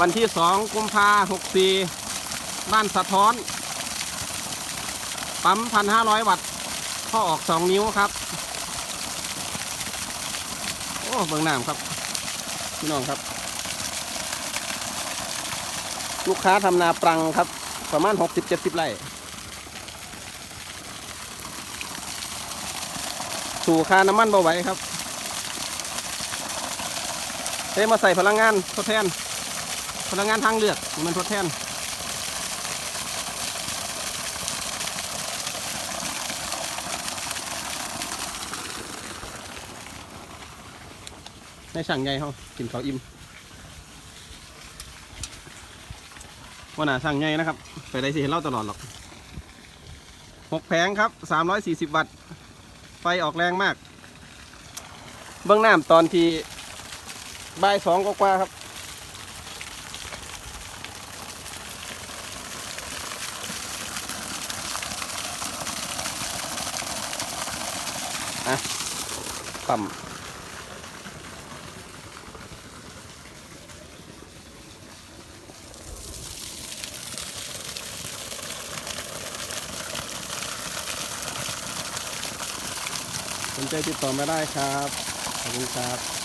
วันที่สองกุมภาหกสี่บ้านสะท้อน ปั๊มพันห้าร้อยวัตต์ข้อออกสองนิ้วครับ โอ้เบิ่งหน้ำครับ พี่น้องครับ ลูกค้าทำนาปรังครับ ประมาณ60-70ไร่สู่ค่าน้ำมันเบ่ไหวครับเฮ้มาใส่พลังงานทดแทน พลังงานทางเลือกมันทดแทนในช่างใหญ่เขากินเขาอิ่มว่าหนาช่างใหญ่นะครับ ไปได้สิเห็นเล่าตลอดหรอกหกแผงครับสามร้อยสี่สิบวัตต์ ไฟออกแรงมาก เบื้องน้ำตอนที่บ่ายสองกว่าครับ อะปั๊มสนใจติดต่อมาได้ครับ ขอบคุณครับ